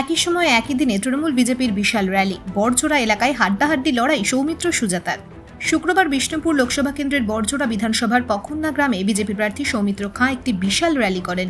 একই সময় একই দিনে তৃণমূল বিজেপির বিশাল র্যালি। বড়জোড়া এলাকায় হাড্ডাহাড্ডি লড়াই সৌমিত্র সুজাতার। শুক্রবার বিষ্ণুপুর লোকসভা কেন্দ্রের বড়জোড়া বিধানসভার পখন্না গ্রামে বিজেপি প্রার্থী সৌমিত্র খাঁ একটি বিশাল র্যালি করেন।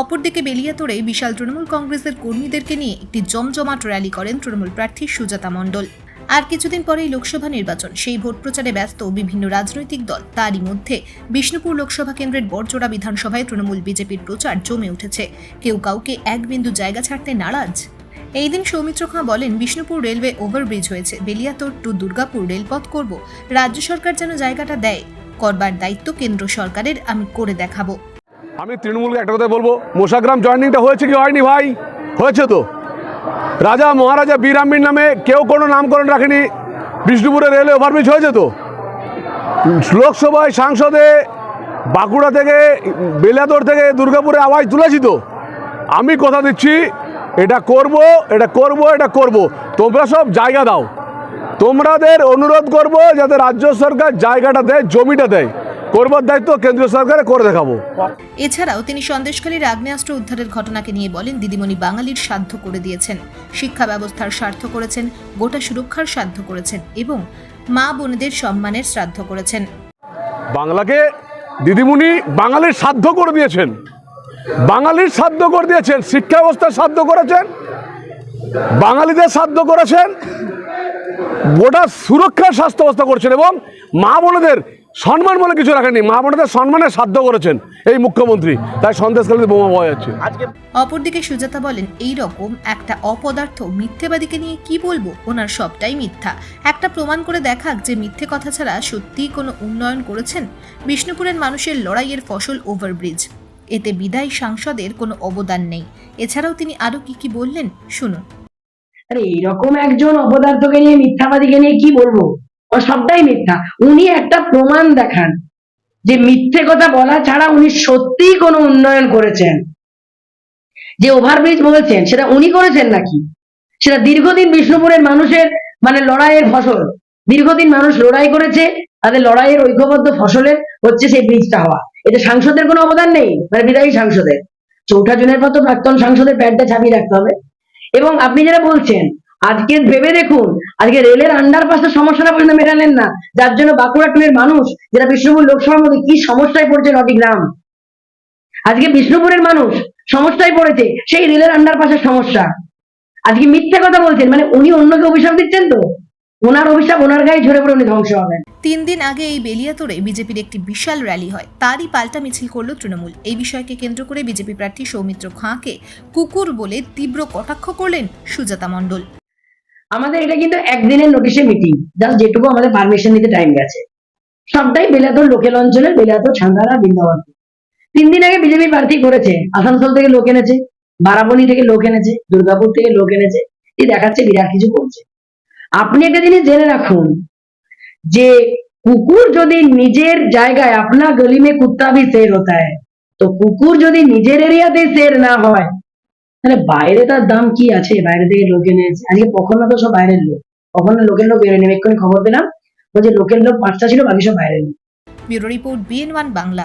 অপরদিকে বেলিয়াতোড়ে বিশাল তৃণমূল কংগ্রেসের কর্মীদেরকে নিয়ে একটি জমজমাট র্যালি করেন তৃণমূল প্রার্থী সুজাতা মণ্ডল। আর কিছুদিন পরেই লোকসভা নির্বাচন। সেই ভোট প্রচারে ব্যস্ত বিভিন্ন রাজনৈতিক দল। তারই মধ্যে বিষ্ণুপুর লোকসভা কেন্দ্রের বড়জোড়া বিধানসভায় তৃণমূল বিজেপির প্রচার জমে উঠেছে। কেউ কাউকে এক বিন্দু জায়গা ছাড়তে নারাজ। এই দিন সৌমিত্র খাঁ বলেন, বিষ্ণুপুর রেলওয়ে ওভারব্রিজ হয়েছে। বেলিয়াতোড় টু দুর্গাপুর রেলপথ করব। রাজ্য সরকার যেন জায়গাটা দেয়। করবার দায়িত্ব কেন্দ্র সরকারের, আমি করে দেখাবো। আমি তৃণমূলকে একটা কথা বলব, মোশাগ্রাম জয়েনিংটা হয়েছে কি হয়নি ভাই? হয়েছে তো। রাজা মহারাজা বীরাম্বীর নামে কেউ কোনো নামকরণ রাখেনি। বিষ্ণুপুরে রেলে ওভারব্রিজ হয়েছে তো? লোকসভায় সাংসদে বাঁকুড়া থেকে বেলাদোর থেকে দুর্গাপুরে আওয়াজ তুলেছি তো। আমি কথা দিচ্ছি, এটা করব এটা করব এটা করব। তোমরা সব জায়গা দাও। তোমাদের অনুরোধ করব যাতে রাজ্য সরকার জায়গাটা দেয়, জমিটা দেয়। করবার দায়িত্ব কেন্দ্রীয় সরকারে করে দেখাবো। এছাড়াও তিনি সন্দেশখালীর আগ্নেয়াস্ত্র উদ্ধারের ঘটনাকে নিয়ে বলেন দিদিমণি বাঙালির সাধ্য করে দিয়েছেন। শিক্ষা ব্যবস্থার স্বার্থ করেছেন গোটা সুরক্ষার সাধ্য করেছেন এবং মা বোনেদের সম্মানের শ্রাদ্ধ করেছেন। বাংলাকে দিদিমণি বাঙালির সাধ্য করে দিয়েছেন। বাঙালির সাধ্য করে দিয়েছেন শিক্ষা ব্যবস্থার সাধ্য করেছেন বাঙালিদের সাধ্য করেছেন গোটা সুরক্ষার স্বাস্থ্য ব্যবস্থা করছেন এবং মা বোনেদের সম্মান বলে কিছু রাখেননি। মা বোনেদের সম্মানের সাধ্য করেছেন এই মুখ্যমন্ত্রী। তাই সন্দেশকালীতে বোমা পাওয়া যাচ্ছে। অপরদিকে সুজাতা বলেন, এই রকম একটা অপদার্থ মিথ্যেবাদীকে নিয়ে কি বলব? ওনার সবটাই মিথ্যা। একটা প্রমাণ করে দেখাক যে মিথ্যে কথা ছাড়া সত্যিই কোনো উন্নয়ন করেছেন বিষ্ণুপুরের মানুষের লড়াইয়ের ফসল ওভারব্রিজ। এতে বিদায়ী সাংসদের কোনো অবদান নেই। এছাড়াও তিনি আরও কি কি বললেন, শুনুন। আরে এইরকম একজন অপদার্থকে নিয়ে মিথ্যাবাদীকে নিয়ে কি বলব? ও সবটাই মিথ্যা। উনি একটা প্রমাণ দেখান যে মিথ্যে কথা বলা ছাড়া উনি সত্যিই কোনো উন্নয়ন করেছেন। যে ওভারব্রিজ বলেছেন, সেটা উনি করেছেন নাকি? সেটা দীর্ঘদিন বিষ্ণুপুরের মানুষের মানে লড়াইয়ের ফসল। দীর্ঘদিন মানুষ লড়াই করেছে, তাদের লড়াইয়ের ঐক্যবদ্ধ ফসলের হচ্ছে সেই ব্রিজটা হওয়া। এতে সাংসদের কোনো অবদান নেই? মানে বিদায়ী সাংসদের। চৌঠা জুনের মতো প্রাক্তন সাংসদের প্যাডটা ছাপিয়ে রাখতে হবে। এবং আপনি যারা বলছেন, আজকে ভেবে দেখুন, আজকে রেলের আন্ডারপাসের সমস্যাটা পর্যন্ত মেটালেন না, যার জন্য বাঁকুড়া টুলের মানুষ, যারা বিষ্ণুপুর লোকসভার মধ্যে কি সমস্যায় পড়ছে নটি গ্রাম? আজকে বিষ্ণুপুরের মানুষ সমস্যায় পড়েছে, সেই রেলের আন্ডারপাসের সমস্যা। আজকে মিথ্যা কথা বলছেন মানে উনি অন্যকে অভিশাপ দিচ্ছেন তো? ওনার অভিশাপ ওনার গায়ে ঝরে পড়ে উনি ধ্বংস হবেন। তিন দিন আগে এই বেলিয়াতোড়ে বিজেপির একটি বিশাল র্যালি হয়। তারই পাল্টা মিছিল করল তৃণমূল। এই বিষয়কে কেন্দ্র করে বিজেপি প্রার্থী সৌমিত্র খাঁকে কুকুর বলে তীব্র কটাক্ষ করলেন সুজাতা মণ্ডল। আমাদের এটা কিন্তু একদিনের নোটিশে মিটিং জাস্ট যেটুকু আমাদের পারমিশন নিতে টাইম গেছে। সবটাই বেলাতোর লোকেল অঞ্চলের বেলাতোর ছান্দারা বৃন্দাবন। তিন দিন আগে বিজেপি প্রার্থী করেছে। আসানসোল থেকে লোক এনেছে বারাবণী থেকে লোক এনেছে দুর্গাপুর থেকে লোক এনেছে। এই দেখাচ্ছে বিরাট কিছু করছে। আপনি একটা জিনিস জেনে রাখুন, যে কুকুর যদি নিজের জায়গায় আপনার গলি মে কুত্তা ভি শের হতা তো কুকুর যদি নিজের এরিয়াতে শের না হয়, তাহলে বাইরে তার দাম কি আছে? বাইরে থেকে লোক এনেছে। আজকে কখন না তো সব বাইরের লোক। কখন লোকের লোক বেরোয় নেবে এক্ষুনি খবর পেলাম। বলছে, লোকের লোক পাঁচটা ছিল, বাকি সব বাইরের লোক। Bureau report BN one Bangla.